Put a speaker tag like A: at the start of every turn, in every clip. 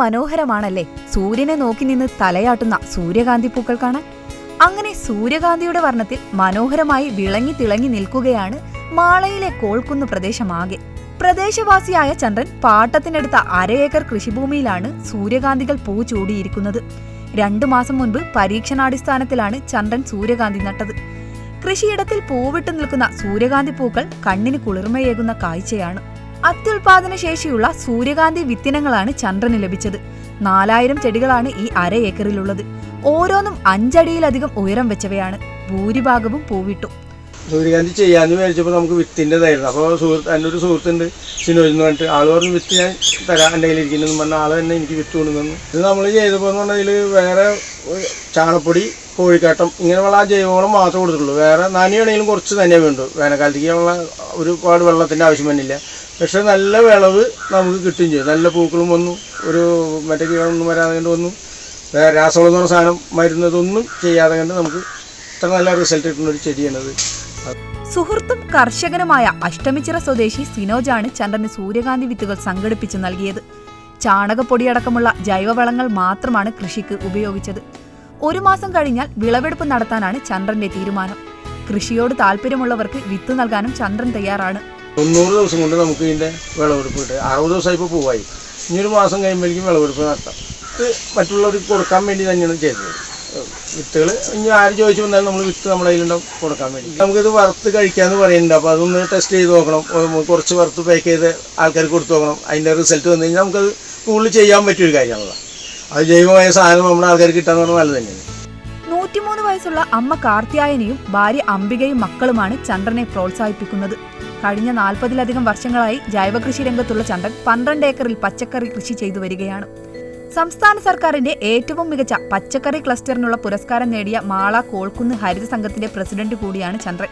A: മനോഹരമാണല്ലേ? സൂര്യനെ നോക്കി നിന്ന് തലയാട്ടുന്ന സൂര്യകാന്തി പൂക്കൾ കാണാൻ. അങ്ങനെ സൂര്യകാന്തിയുടെ വർണത്തിൽ മനോഹരമായി വിളങ്ങി തിളങ്ങി നിൽക്കുകയാണ് മാളയിലെ കോൾക്കുന്ന് പ്രദേശമാകെ. പ്രദേശവാസിയായ ചന്ദ്രൻ പാട്ടത്തിനടുത്ത അരയേക്കർ കൃഷിഭൂമിയിലാണ് സൂര്യകാന്തികൾ പൂ ചൂടിയിരിക്കുന്നത്. രണ്ടു മാസം മുൻപ് പരീക്ഷണാടിസ്ഥാനത്തിലാണ് ചന്ദ്രൻ സൂര്യകാന്തി നട്ടത്. കൃഷിയിടത്തിൽ പൂവിട്ട് നിൽക്കുന്ന സൂര്യകാന്തി പൂക്കൾ കണ്ണിന് കുളിർമയേകുന്ന കാഴ്ചയാണ്. അത്യുൽപാദന ശേഷിയുള്ള സൂര്യകാന്തി വിത്തിനങ്ങളാണ് ചന്ദ്രന് ലഭിച്ചത്. നാലായിരം ചെടികളാണ് ഈ അര ഏക്കറിലുള്ളത്. ഓരോന്നും അഞ്ചടിയിലധികം ഉയരം വെച്ചവയാണ്. ഭൂരിഭാഗവും പൂവിട്ടു.
B: സൂര്യകാന്തി ചെയ്യാന്ന് വിചാരിച്ചപ്പോൾ നമുക്ക് വിത്തിന്റെതായിരുന്നു അപ്പോൾ സുഹൃത്ത് എന്റെ ഒരു സുഹൃത്തുണ്ട് സിനോജ് എന്ന് പറഞ്ഞിട്ട്. ആൾ പറഞ്ഞു വിത്ത് ഞാൻ തരാം എന്റെ കയ്യിലിരിക്കുന്നു പറഞ്ഞാൽ പറഞ്ഞ ആൾ തന്നെ എനിക്ക് വിത്ത് കൊണ്ടുവന്നു. ഇത് നമ്മൾ ചെയ്തപ്പോൾ എന്ന് പറഞ്ഞാൽ വേറെ ചാണപ്പൊടി കോഴിക്കാട്ടം ഇങ്ങനെയുള്ള ജൈവവളം മാത്രമേ കൊടുത്തിട്ടുള്ളൂ. വേറെ നനയാണെങ്കിലും കുറച്ച് തന്നെ വേണ്ടു വേനൽക്കാലത്തേക്ക് ഉള്ള ഒരുപാട് വെള്ളത്തിന്റെ ആവശ്യം വന്നില്ല. പക്ഷേ നല്ല വിളവ് നമുക്ക് കിട്ടുകയും ചെയ്യും നല്ല പൂക്കളും വന്നു. ഒരു മറ്റേ കീടമൊന്നും വരാതെ കണ്ട് വന്നു രാസവളം എന്ന് സാധനം മരുന്നതൊന്നും ചെയ്യാതെ കണ്ട് നമുക്ക് ഇത്ര നല്ല റിസൾട്ട് കിട്ടുന്ന ഒരു ചെടിയാണത്.
A: സുഹൃത്തും കർഷകനുമായ അഷ്ടമിച്ചിറ സ്വദേശി സിനോജാണ് ചന്ദ്രന് സൂര്യകാന്തി വിത്തുകൾ സംഘടിപ്പിച്ചു നൽകിയത്. ചാണകപ്പൊടിയടക്കമുള്ള ജൈവവളങ്ങൾ മാത്രമാണ് കൃഷിക്ക് ഉപയോഗിച്ചത്. ഒരു മാസം കഴിഞ്ഞാൽ വിളവെടുപ്പ് നടത്താനാണ് ചന്ദ്രന്റെ തീരുമാനം. കൃഷിയോട് താല്പര്യമുള്ളവർക്ക് വിത്ത് നൽകാനും ചന്ദ്രൻ തയ്യാറാണ്.
B: തൊണ്ണൂറ് ദിവസം കൊണ്ട് നമുക്ക് ഇതിന്റെ വിളവെടുപ്പ് കിട്ടും. അറുപത് ദിവസമായി ഇപ്പോൾ പോവായി. ഇനി ഒരു മാസം കഴിയുമ്പോഴേക്കും വിളവെടുപ്പ് നടത്താം. ഇത് മറ്റുള്ളവർക്ക് കൊടുക്കാൻ വേണ്ടി തന്നെയാണ് ചെയ്തത്. വിത്തുകൾ ഇനി ആര് ചോദിച്ചു വന്നാലും നമ്മൾ വിത്ത് നമ്മുടെ കയ്യിലുണ്ടാവും കൊടുക്കാൻ വേണ്ടി. നമുക്കിത് വറുത്ത് കഴിക്കാമെന്ന് പറയുന്നുണ്ട്. അപ്പോൾ അതൊന്ന് ടെസ്റ്റ് ചെയ്ത് നോക്കണം. കുറച്ച് വറുത്ത് പാക്ക് ചെയ്ത് ആൾക്കാർക്ക് കൊടുത്തു നോക്കണം. അതിന്റെ റിസൾട്ട് വന്നു കഴിഞ്ഞാൽ നമുക്കത് കൂടുതൽ ചെയ്യാൻ പറ്റിയൊരു കാര്യമാണല്ലോ. അത് ജൈവമായ സാധനം നമ്മുടെ ആൾക്കാർക്ക് കിട്ടാന്ന് പറഞ്ഞാൽ നല്ലത് തന്നെയാണ്.
A: നൂറ്റിമൂന്ന് വയസ്സുള്ള അമ്മ കാർത്തിയായനിയും ഭാര്യ അംബികയും മക്കളുമാണ് ചന്ദ്രനെ പ്രോത്സാഹിപ്പിക്കുന്നത്. കഴിഞ്ഞ നാൽപ്പതിലധികം വർഷങ്ങളായി ജൈവകൃഷി രംഗത്തുള്ള ചന്ദൻ പന്ത്രണ്ട് ഏക്കറിൽ പച്ചക്കറി കൃഷി ചെയ്തു വരികയാണ്. സംസ്ഥാന സർക്കാരിന്റെ ഏറ്റവും മികച്ച പച്ചക്കറി ക്ലസ്റ്ററിനുള്ള പുരസ്കാരം നേടിയ മാള കോൾക്കുന്ന് ഹരിത സംഘത്തിന്റെ പ്രസിഡന്റ് കൂടിയാണ് ചന്ദ്രൻ.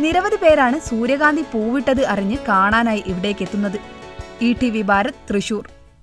A: നിരവധി പേരാണ് സൂര്യകാന്തി പൂവിട്ടത് അറിഞ്ഞ് കാണാനായി ഇവിടേക്ക് എത്തുന്നത് E T V Bharat Thrissur.